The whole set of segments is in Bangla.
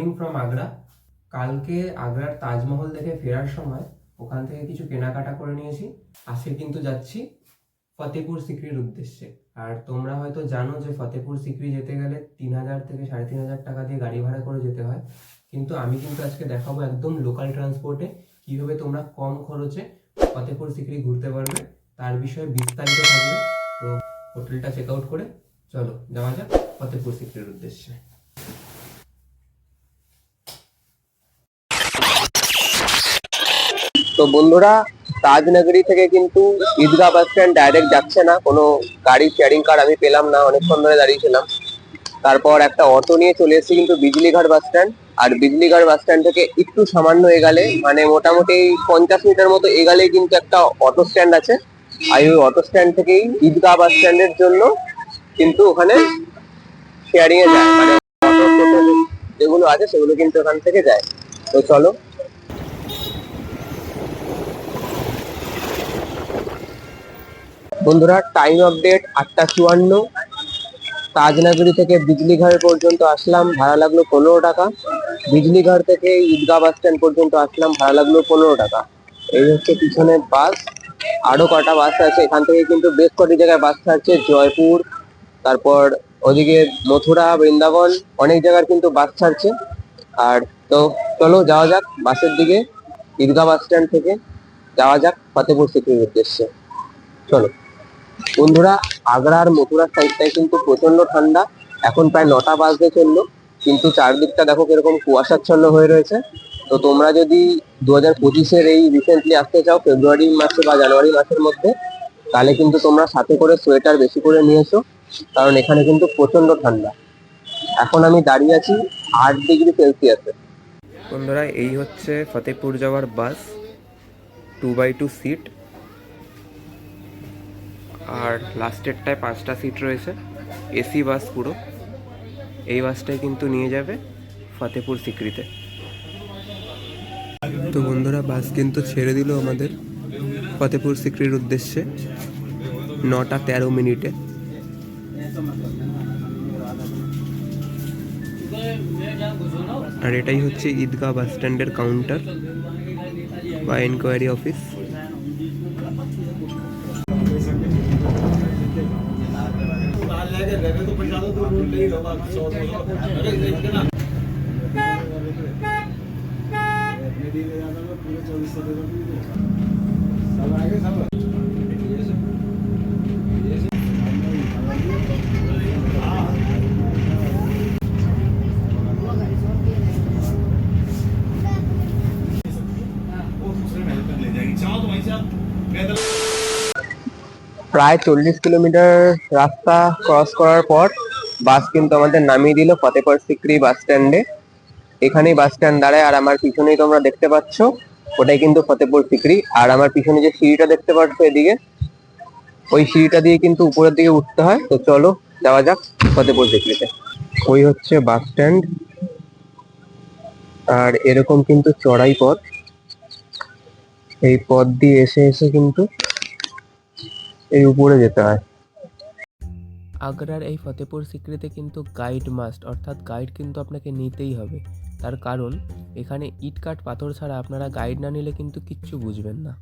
মর্নিং ফ্রম আগ্রা কালকে আগ্রার তাজমহল দেখে ফেরার সময় ওখান থেকে কিছু কেনাকাটা করে নিয়েছি। আজকে কিন্তু যাচ্ছি ফতেপুর সিক্রির উদ্দেশ্যে। আর তোমরা হয়তো জানো যে ফতেপুর সিক্রি যেতে গেলে তিন হাজার থেকে সাড়ে তিন হাজার টাকা দিয়ে গাড়ি ভাড়া করে যেতে হয়। কিন্তু আমি কিন্তু আজকে দেখাবো একদম লোকাল ট্রান্সপোর্টে কীভাবে তোমরা কম খরচে ফতেপুর সিক্রি ঘুরতে পারবে। তার বিষয়ে বিস্তারিত থাকবে। তো হোটেলটা চেক আউট করে চলো, যাওয়া যাক ফতেপুর সিক্রির উদ্দেশ্যে। তো বন্ধুরা তাজনগরী থেকে কিন্তু ঈদগাহ বাস স্ট্যান্ড ডাইরেক্ট যাচ্ছে না। কোনো গাড়ি শেয়ারিং কার আমি পেলাম না, অনেকক্ষণ ধরে দাঁড়িয়েছিলাম। তারপর একটা অটো নিয়ে চলে এসেছি কিন্তু বিজলিঘাট বাস স্ট্যান্ড আর বিজলিঘাট বাস স্ট্যান্ড থেকে একটু সামান্য এগালে মানে মোটামুটি পঞ্চাশ মিটার মতো এগালেই কিন্তু একটা অটো স্ট্যান্ড আছে। আর ওই অটো স্ট্যান্ড থেকেই ঈদগাহ বাস স্ট্যান্ডের জন্য কিন্তু ওখানে শেয়ারিং এ যায়। মানে যেগুলো আছে সেগুলো কিন্তু ওখান থেকে যায়। তো চলো বন্ধুরা টাইম আপডেট আটটা চুয়ান্ন। তাজনগরী থেকে বিজলিঘাট পর্যন্ত আসলাম, ভাড়া লাগল পনেরো টাকা। বিজলিঘাট থেকে ঈদগাহ বাস স্ট্যান্ড পর্যন্ত আসলাম, ভাড়া লাগল পনেরো টাকা। এই হচ্ছে পিছনে বাস আরও কটা বাস আছে। এখান থেকে কিন্তু বেশ কটি জায়গায় বাস ছাড়ছে জয়পুর, তারপর ওদিকে মথুরা, বৃন্দাবন, অনেক জায়গার কিন্তু বাস ছাড়ছে আর তো চলো, যাওয়া যাক বাসের দিকে, ঈদগাহ বাস স্ট্যান্ড থেকে, যাওয়া যাক ফতেপুর সিটির উদ্দেশ্যে। চলো। বন্ধুরা আগ্রা আর মথুরার সাইডটায় কিন্তু প্রচণ্ড ঠান্ডা। এখন প্রায় নটা বাজতে চলল। কিন্তু চারদিকটা দেখো কীরকম কুয়াশাচ্ছন্ন হয়ে রয়েছে। তো তোমরা যদি দু হাজার পঁচিশের এই রিসেন্টলি আসতে চাও ফেব্রুয়ারি মাসে বা জানুয়ারি মাসের মধ্যে, তাহলে কিন্তু তোমরা সাথে করে সোয়েটার বেশি করে নিয়ে এসো কারণ এখানে কিন্তু প্রচণ্ড ঠান্ডা। এখন আমি দাঁড়িয়ে আছি আট ডিগ্রি সেলসিয়াসে। বন্ধুরা, এই হচ্ছে ফতেপুর যাওয়ার bus. Two by two seat আর লাস্টেরটায় পাঁচটা সিট রয়েছে এসি বাস পুরো। এই বাসটাই কিন্তু নিয়ে যাবে ফতেপুর সিক্রিতে। তো বন্ধুরা বাস কিন্তু ছেড়ে দিল আমাদের ফতেপুর সিক্রির উদ্দেশ্যে নটা তেরো মিনিটে। আর এটাই হচ্ছে ঈদগাহ বাস স্ট্যান্ডের কাউন্টার বা এনকোয়ারি অফিস প্রায় চল্লিশ কিলোমিটার রাস্তা ক্রস করার পর বাস কিন্তু আমাদের নামিয়ে দিল ফতেপুর সিক্রি বাস স্ট্যান্ডে। এখানেই বাস স্ট্যান্ড দাঁড়ায়, আর আমার পিছনেই তোমরা দেখতে পাচ্ছ, ওটাই কিন্তু ফতেপুর সিক্রি। আর আমার পিছনে যে সিঁড়িটা দেখতে পাচ্ছ এদিকে, ওই সিঁড়িটা দিয়ে কিন্তু উপরের দিকে উঠতে হয়। তো চলো, যাওয়া যাক ফতেপুর সিক্রিতে। ওই হচ্ছে বাস স্ট্যান্ড। আর এরকম কিন্তু চড়াই পথ। এই পথ দিয়ে এসে এসে কিন্তু এই উপরে যেতে হয়। আগ্রার এই ফতেপুর সিক্রিতে কিন্তু গাইড মাস্ট অর্থাৎ গাইড কিন্তু আপনাকে নিতেই হবে তার কারণ এখানে ইট কাঠ পাথর ছাড়া আপনারা গাইড না নিলে কিন্তু কিচ্ছু বুঝবেন না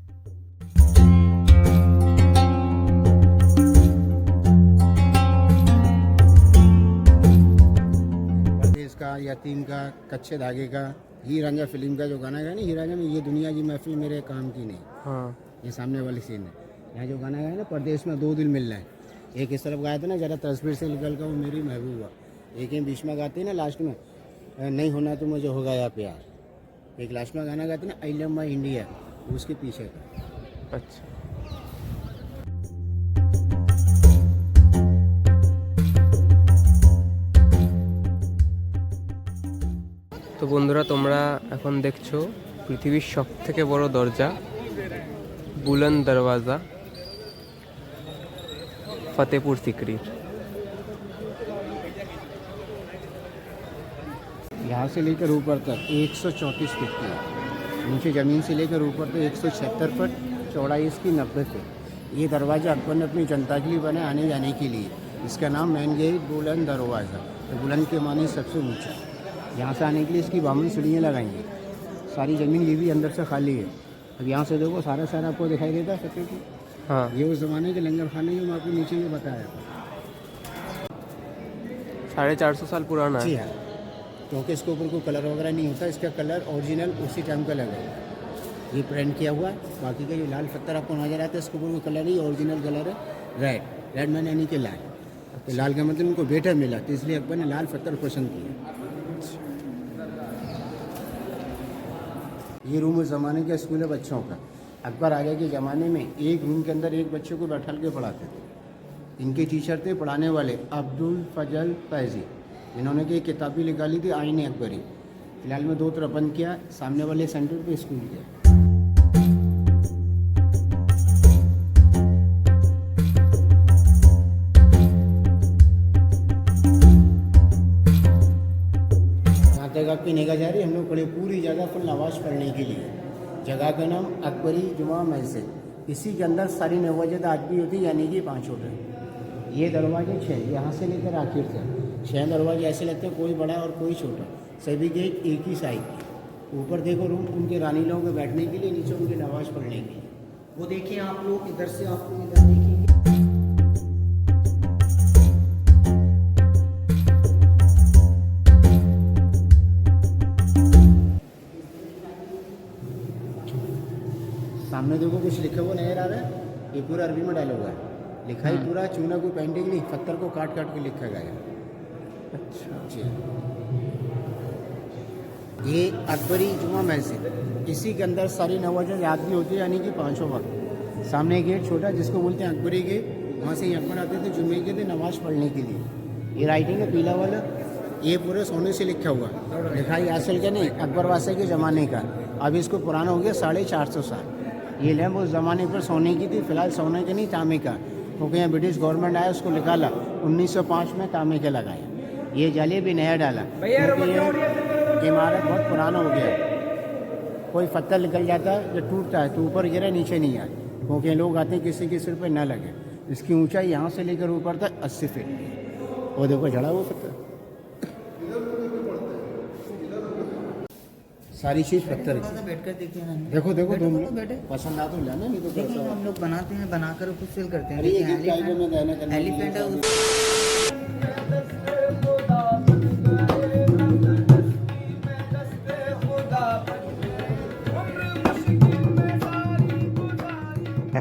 परदेश का यतीम का कच्चे धागे का ही रांझा फिल्म का जो गाना गाया ना ही रांझा में ये दुनिया की महफिल मेरे काम की नहीं हाँ ये सामने वाली सीन है यहाँ जो गाना गाया ना परदेश में दो दिल मिल रहे हैं एक इस तरफ गाया था ना जरा तस्वीर से निकल कर वो मेरी महबूबा एक ही बीच में गाती है ना लास्ट में "अ, नहीं होना तो मुझे हो गया प्यार एक लास्ट में गाना गाते ना आई लव माई इंडिया उसके पीछे का আচ্ছা তো বন্ধুরা তোমরা এখন দেখছো পৃথিবীর সব থেকে বড় দরজা বুলন্দ দরওয়াজা फतेहपुर सिकरी। यहाँ से लेकर ऊपर तक एक सौ चौंतीस फिट की नीचे ज़मीन से लेकर ऊपर तक एक सौ छिहत्तर फुट, चौड़ाई इसकी नब्बे फिट। ये दरवाज़ा अकबर ने अपनी जनता के लिए बनाया आने जाने के लिए। इसका नाम मैन गेट बुलंद दरवाज़ा तो बुलंद के माने सबसे ऊँचा। यहाँ से आने के लिए इसकी बावन सीढ़ियाँ लगाएँगे। सारी ज़मीन ये भी अंदर से खाली है। अब यहाँ से देखो सारा सारा आपको दिखाई देता है सबसे हाँ। ये उस ज़माने के लंगर खाने जो मैं आपको नीचे में बताया था। साढ़े चार सौ साल पुराना जी है। हाँ। क्योंकि इसके ऊपर कोई कलर वगैरह नहीं होता इसका कलर ओरिजिनल उसी टाइम का लगा हुआ है। ये प्रिंट किया हुआ है बाकी का जो लाल पत्थर आपको नज़र आता है इसके ऊपर कोई कलर नहीं ओरिजिनल कलर है। रेड रेड मैंने यानी कि लाल। तो लाल का मतलब उनको बेटर मिला तो इसलिए अकबर ने लाल पत्थर पसंद किया। ये रूम उस ज़माने का स्कूल है बच्चों का। अकबर आगे के ज़माने में एक रूम के अंदर एक बच्चे को बैठा के पढ़ाते थे। इनके टीचर थे पढ़ाने वाले अब्दुल फजल फैजी इन्होंने की किताब निकाली थी आइन अकबरी। फ़िलहाल में दो तरफ़ बंद किया, सामने वाले सेंटर पे स्कूल किया तक आपकी निगाह जा रही हम लोग पढ़े पूरी जगह फुल नमाज़ पढ़ने के लिए। जगह का नाम अकबरी जुमा मस्जिद। इसी के अंदर सारी नवाजत आज भी होती, यानी कि पाँच होटल ये दरवाजे छः यहाँ से लेकर आखिर तक। छः दरवाजे ऐसे लगते हैं, कोई बड़ा और कोई छोटा। सभी गेट एक ही साइड के ऊपर देखो रूम, उनके रानी लोगों के बैठने के लिए, नीचे उनके नमाज़ पढ़ने के लिए। वो देखिए आप लोग, इधर से आपको इधर देखेंगे देखो कुछ लिखा हुआ नज़र आ रहा है। ये पूरा अरबी में डाला हुआ है। लिखा ही पूरा चूना कोई पेंटिंग नहीं पत्थर को काट काट के लिखा गया है। अच्छा। जी। ये अकबरी जुमा मस्जिद इसी के अंदर सारी नवाजा याद भी होती है यानी कि पाँचों वक्त। सामने गेट छोटा जिसको बोलते हैं अकबरी गेट। वहाँ से ही अकबर आते थे जुम्मे के दिन नमाज़ पढ़ने के लिए। ये राइटिंग है पीला वाला। ये पूरे सोने से लिखा हुआ। लिखाई असल के नहीं अकबर वासे के ज़माने का। अब इसको पुराना हो गया साढ़े चार सौ साल। ये लैम्प उस ज़माने पर सोने की थी फ़िलहाल सोने के नहीं तांबे का। क्योंकि यहाँ ब्रिटिश गवर्नमेंट आया उसको निकाला। 1905 में तांबे के लगाया। ये जाली भी नया डाला। क्योंकि ये इमारत बहुत पुराना हो गया। कोई पत्थर निकल जाता है जो टूटता है तो ऊपर गिरा नीचे नहीं आए। क्योंकि लोग आते हैं किसी के सिर पर न लगे। इसकी ऊंचाई यहाँ से लेकर ऊपर तक अस्सी फीट वो देखो झड़ा हुआ पत्थर सारी चीज पत्थर की थोड़ा बैठ कर देखिए ना देखो देखो बैठो, दो बैठो, मिनट बैठो। पसंद आ तो लेना नहीं तो देखिए कैसा हम लोग बनाते हैं बनाकर खुद सेल करते हैं अरे ये देखिए किस टाइप में देना करना है? एलिफेंट है उस-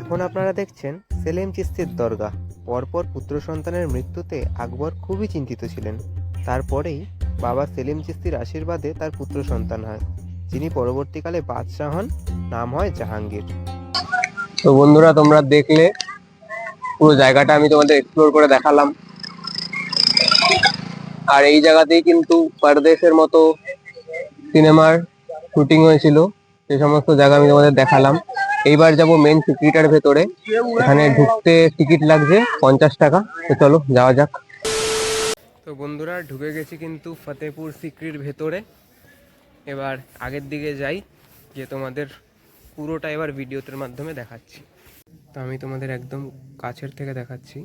এখন আপনারা দেখছেন সেলেম চিস্তির দরগা পরপর পুত্র সন্তানের মৃত্যুতে আকবর খুবই চিন্তিত ছিলেন তারপরেই বাবা সেলিম চিস্তির আশীর্বাদে তার পুত্র সন্তান হয় যিনি পরবর্তীকালে বাদশাহ হন নাম হয় জাহাঙ্গীর। তো বন্ধুরা তোমরা দেখলে পুরো জায়গাটা আমি তোমাদের এক্সপ্লোর করে দেখালাম। আর এই জায়গাতেই কিন্তু পারদেশের মতো সিনেমার শুটিং হয়েছিল। সে সমস্ত জায়গা আমি তোমাদের দেখালাম। এইবার যাব মেন সিক্রিটার ভেতরে। এখানে ঢুকতে টিকিট লাগছে পঞ্চাশ টাকা। তো চলো যাওয়া যাক। তো বন্ধুরা ঢুকে গেছি কিন্তু ফতেপুর সিক্রির ভেতরে। এবার আগের দিকে যাই, যে তোমাদের পুরোটা এবার ভিডিওতের মাধ্যমে দেখাচ্ছি। তো আমি তোমাদের একদম কাছের থেকে দেখাচ্ছি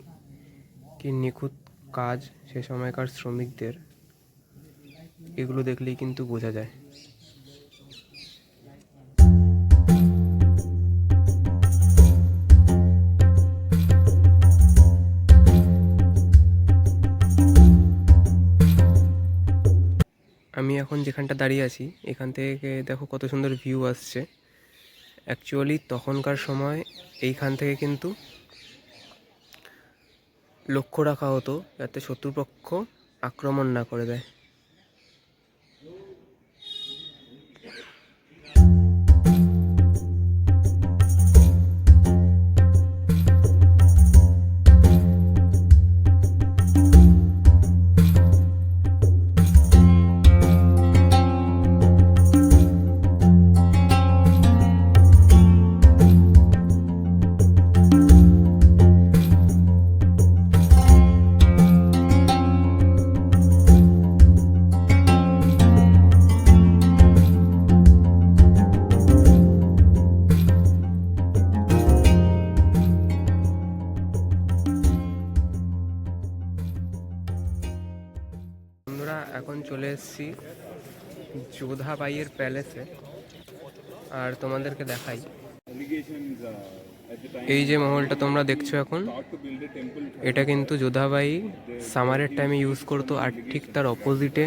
কি নিখুঁত কাজ সে সময়কার শ্রমিকদের। এগুলো দেখলেই কিন্তু বোঝা যায়। এখন যেখানটা দাঁড়িয়ে আছি, এখান থেকে দেখো কত সুন্দর ভিউ আসছে। অ্যাকচুয়ালি তখনকার সময় এইখান থেকে কিন্তু লক্ষ্য রাখা হতো যাতে শত্রুপক্ষ আক্রমণ না করে দেয়। যোধাবাইয়ের প্যালেসে। আর তোমাদেরকে দেখাই। এই যে মহলটা তোমরা দেখছ এখন, এটা কিন্তু যোধাবাই সামারের টাইমে ইউজ করতো, আর ঠিক তার অপোজিটে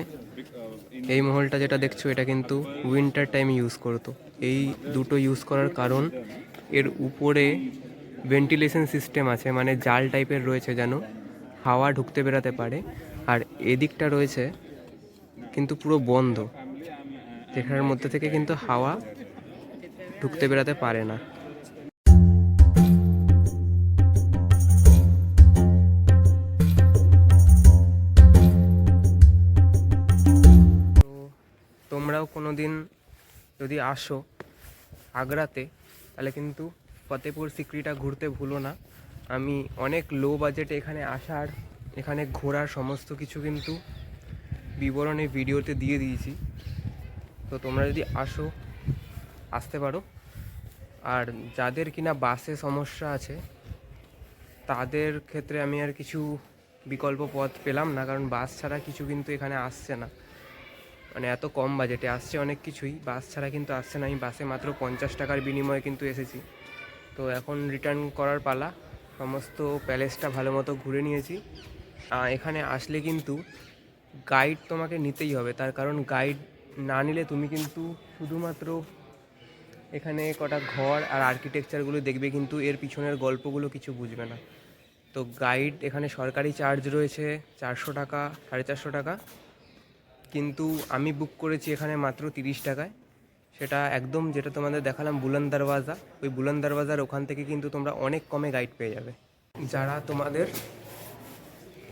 এই মহলটা যেটা দেখছ, এটা কিন্তু উইন্টার টাইমে ইউজ করতো। এই দুটো ইউজ করার কারণ, এর উপরে ভেন্টিলেশন সিস্টেম আছে মানে জাল টাইপের রয়েছে যেন হাওয়া ঢুকতে বেরাতে পারে। আর এদিকটা রয়েছে কিন্তু পুরো বন্ধ। যেখানের মধ্যে থেকে কিন্তু হাওয়া ঢুকতে বেরাতে পারে না। তোমরাও কোনো দিন যদি আসো আগ্রাতে, তাহলে কিন্তু ফতেপুর সিক্রিটা ঘুরতে ভুলো না। আমি অনেক লো বাজেটে এখানে আসার, এখানে ঘোরার সমস্ত কিছু কিন্তু বিবরণে ভিডিওতে দিয়ে দিয়েছি। তো তোমরা যদি আসো, আসতে পারো। আর যাদের কিনা বাসে সমস্যা আছে, তাদের ক্ষেত্রে আমি আর কিছু বিকল্প পথ পেলাম না, কারণ বাস ছাড়া কিছু কিন্তু এখানে আসছে না। মানে এত কম বাজেটে আসছে অনেক কিছুই, বাস ছাড়া কিন্তু আসছে না। আমি বাসে মাত্র পঞ্চাশ টাকার বিনিময়ে কিন্তু এসেছি। তো এখন রিটার্ন করার পালা, সমস্ত প্যালেসটা ভালো মতো ঘুরে নিয়েছি। এখানে আসলে কিন্তু গাইড তোমাকে নিতেই হবে। তার কারণ গাইড না নিলে তুমি কিন্তু শুধুমাত্র এখানে কটা ঘর আর আর্কিটেকচারগুলো দেখবে কিন্তু এর পিছনের গল্পগুলো কিছু বুঝবে না। তো গাইড এখানে সরকারি চার্জ রয়েছে চারশো টাকা, সাড়ে চারশো টাকা। কিন্তু আমি বুক করেছি এখানে মাত্র তিরিশ টাকায়। সেটা একদম যেটা তোমাদের দেখালাম বুলন দরওয়াজা। ওই বুলন দরওয়াজার ওখান থেকে কিন্তু তোমরা অনেক কমে গাইড পেয়ে যাবে। যারা তোমাদের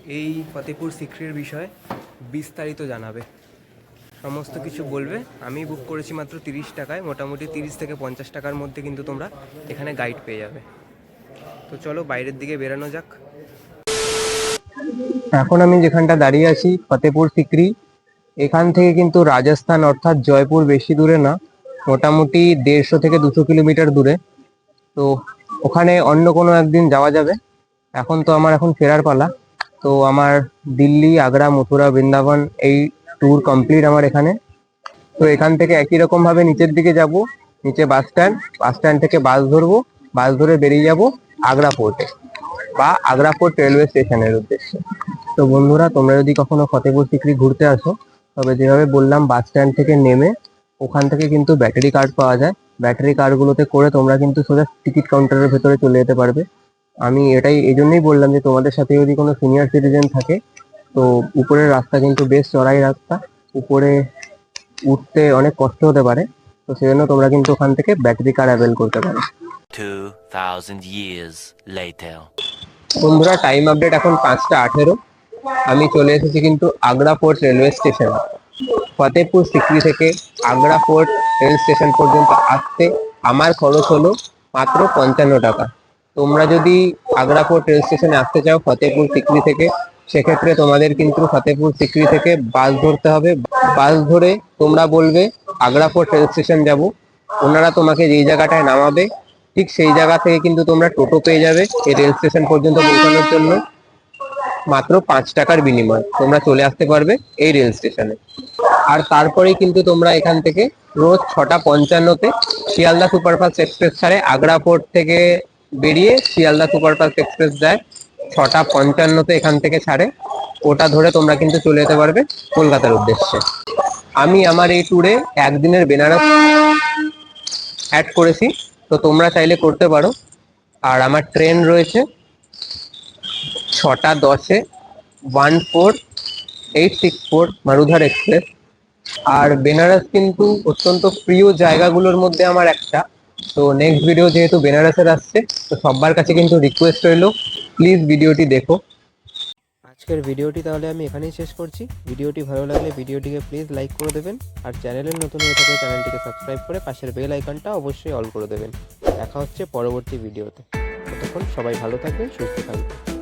এই ফতেপুর সিক্রির বিষয়ে বিস্তারিত জানাবে। সমস্ত কিছু বলবে। আমি বুক করেছি মাত্র তিরিশ টাকায়, মোটামুটি তিরিশ থেকে পঞ্চাশ টাকার মধ্যে কিন্তু তোমরা এখানে গাইড পেয়ে যাবে। তো চলো বাইরের দিকে বেরানো যাক। এখন আমি যেখানটা দাঁড়িয়ে আছি, ফতেপুর সিকরি এখান থেকে কিন্তু রাজস্থান অর্থাৎ জয়পুর বেশি দূরে না, মোটামুটি দেড়শো থেকে দুশো কিলোমিটার দূরে। তো ওখানে অন্য কোনো একদিন যাওয়া যাবে। এখন তো আমার এখন ফেরার পালা। তো আমার দিল্লি, আগ্রা, মথুরা, বৃন্দাবন এই ট্যুর কমপ্লিট আমার এখানে। তো এখান থেকে একই রকম ভাবে নিচের দিকে যাব, নিচে বাস স্ট্যান্ড বাস স্ট্যান্ড থেকে বাস ধরবো বাস ধরে বেরিয়ে যাব আগ্রা পোর্টে বা আগ্রা পোর্ট রেলওয়ে স্টেশনের উদ্দেশ্যে। তো বন্ধুরা, তোমরা যদি কখনো ফতেপুর সিকরি ঘুরতে আসো, তবে যেভাবে বললাম বাস স্ট্যান্ড থেকে নেমে ওখান থেকে কিন্তু ব্যাটারি কার্ড পাওয়া যায়। ব্যাটারি কার্ডগুলোতে করে তোমরা কিন্তু সোজা টিকিট কাউন্টারের ভেতরে চলে যেতে পারবে। আমি এটাই, এই জন্যই বললাম যে তোমাদের সাথে যদি কোনো সিনিয়র সিটিজেন থাকে তো উপরের রাস্তা কিন্তু বেশ চড়াই রাস্তা। উপরে উঠতে অনেক কষ্ট হতে পারে তো সেজন্য তোমরা কিন্তু ওখান থেকে ব্যাটারি কার অ্যাভেল করতে পারো। 2,000 years later. বন্ধুরা টাইম আপডেট এখন পাঁচটা আঠেরো। আমি চলে এসেছি কিন্তু Agra fort railway station Fatehpur Sikri থেকে আগ্রা ফোর্ট রেল স্টেশন পর্যন্ত আসতে আমার খরচ হলো মাত্র পঞ্চান্ন টাকা। তোমরা যদি আগ্রা ফোর্ট রেল স্টেশনে আসতে চাও ফতেপুর সিকরি থেকে সেক্ষেত্রে তোমাদের কিন্তু ফতেপুর সিকরি থেকে বাস ধরতে হবে। বাস ধরে তোমরা বলবে আগ্রা ফোর্ট রেল স্টেশন যাব। ওনারা তোমাকে যেই জায়গাটায় নামাবে, ঠিক সেই জায়গা থেকে কিন্তু তোমরা টোটো পেয়ে যাবে এই রেল স্টেশন পর্যন্ত পৌঁছানোর জন্য। মাত্র পাঁচ টাকার বিনিময় তোমরা চলে আসতে পারবে এই রেল স্টেশনে আর তারপরেই কিন্তু তোমরা এখান থেকে রোজ ছটা পঞ্চান্নতে শিয়ালদা সুপারফাস্ট এক্সপ্রেস ছাড়ে আগ্রা পোর্ট থেকে বেরিয়ে শিয়ালদা সুপারফাস্ট এক্সপ্রেস যায়। ছটা পঞ্চান্ন পঞ্চান্নতে এখান থেকে ছাড়ে। ওটা ধরে তোমরা কিন্তু চলে যেতে পারবে কলকাতার উদ্দেশ্যে। আমি আমার এই ট্যুরে একদিনের বেনারস অ্যাড করেছি। তো তোমরা চাইলে করতে পারো। আর আমার ট্রেন রয়েছে ছটা দশে one four eight six four Marudhar express আর বেনারস কিন্তু অত্যন্ত প্রিয় জায়গাগুলোর মধ্যে আমার একটা। তো নেক্সট ভিডিও যেহেতু বেনারসের আসছে, তো সবার কাছে কিন্তু রিকোয়েস্ট রইল প্লিজ ভিডিওটি দেখো। আজকের ভিডিওটি তাহলে আমি এখানেই শেষ করছি। ভিডিওটি ভালো লাগলে ভিডিওটিকে প্লিজ লাইক করে দেবেন, আর চ্যানেলের নতুন হয়ে থাকলে চ্যানেলটিকে সাবস্ক্রাইব করে পাশের বেল আইকনটা অবশ্যই অল করে দেবেন। দেখা হচ্ছে পরবর্তী ভিডিওতে ততক্ষণ সবাই ভালো থাকবেন, সুস্থ থাকবেন।